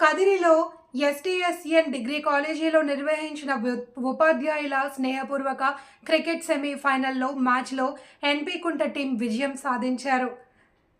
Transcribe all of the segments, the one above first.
కదిరిలో ఎస్టీఎస్ఎన్ degree కాలేజీలో నిర్వహించిన ఉపాధ్యాయుల స్నేహపూర్వక క్రికెట్ సెమీఫైనల్లో మ్యాచ్లో ఎన్పీ కుంట టీం విజయం సాధించారు.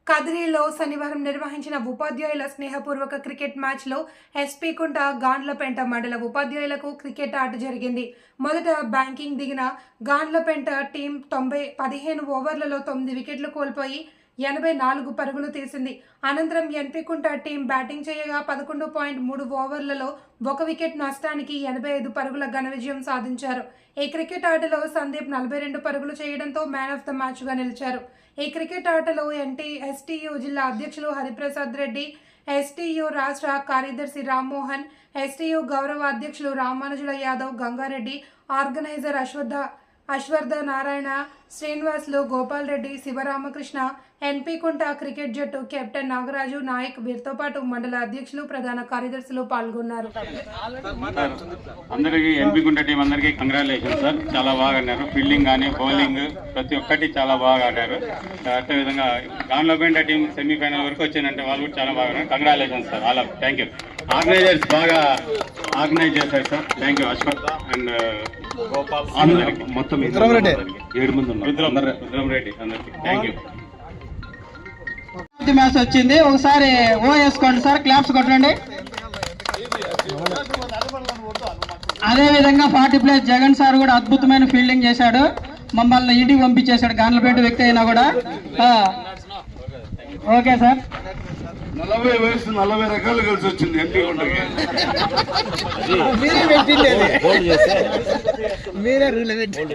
కదిరిలో శనివారం నిర్వహించిన ఉపాధ్యాయుల స్నేహపూర్వక క్రికెట్ మ్యాచ్లో ఎస్పీ కుంట గాండ్లపెంట మండల ఉపాధ్యాయులకు క్రికెట్ ఆట జరిగింది. మొదట బ్యాంకింగ్ దిగిన గాండ్లపెంట టీం తొంభై పదిహేను ఓవర్లలో తొమ్మిది వికెట్లు కోల్పోయి ఎనభై నాలుగు పరుగులు తీసింది. అనంతరం ఎన్పికుంట టీం బ్యాటింగ్ చేయగా పదకొండు పాయింట్ మూడు ఓవర్లలో ఒక వికెట్ నష్టానికి ఎనభై ఐదు పరుగుల ఘన విజయం సాధించారు. ఈ క్రికెట్ ఆటలో సందీప్ నలభై రెండు పరుగులు చేయడంతో మ్యాన్ ఆఫ్ ద మ్యాచ్గా నిలిచారు. ఈ క్రికెట్ ఆటలో ఎన్టీ ఎస్టీయు జిల్లా అధ్యక్షులు హరిప్రసాద్ రెడ్డి ఎస్టీయు రాష్ట్ర కార్యదర్శి రామ్మోహన్ ఎస్టీయు గౌరవ అధ్యక్షులు రామానుజుల Yadav Gangareddy organizer Ashwattha Ashwartha Narayana Srinivasulu Gopal Reddy Sivaramakrishna NP Kunta cricket జట్టు కెప్టెన్ నాగరాజు నాయక్ వీరితో పాటు మండల అధ్యక్షులు ప్రధాన కార్యదర్శులు పాల్గొన్నారు. అందరికీ ఎంపీ గుంట టీం అందరికీ కంగ్రాచులేషన్ సార్ చాలా బాగా ఆడారు. ఫీల్డింగ్ కానీ బౌలింగ్ ప్రతి ఒక్కటి చాలా బాగా ఆడారు. అదే విధంగా గాన్లోపేంట టీం సెమీఫైనల్ వరకు వచ్చిందంటే వాళ్ళు కూడా చాలా బాగా congratulation sir all thank you organizers బాగా ఆర్గనైజ్ చేశారు sir thank you Ashwath and మొత్తం ఏడు మంది ఉన్నారు. మ్యాచ్ వచ్చింది. ఒకసారి ఓ వేసుకోండి సార్ క్లాప్స్ కొట్టండి. అదే విధంగా ఫార్టీ ప్లేస్ జగన్ సార్ కూడా అద్భుతమైన ఫీల్డింగ్ చేశాడు. మమ్మల్ని ఇంటికి పంపించేశాడు. గాన్లపేట వ్యక్తి అయినా కూడా. Okay sir. నలభై వయసు నలభై రకాలు కలిసి వచ్చింది ఎంపీ గుంటకి మీరే రూల్ వయసులో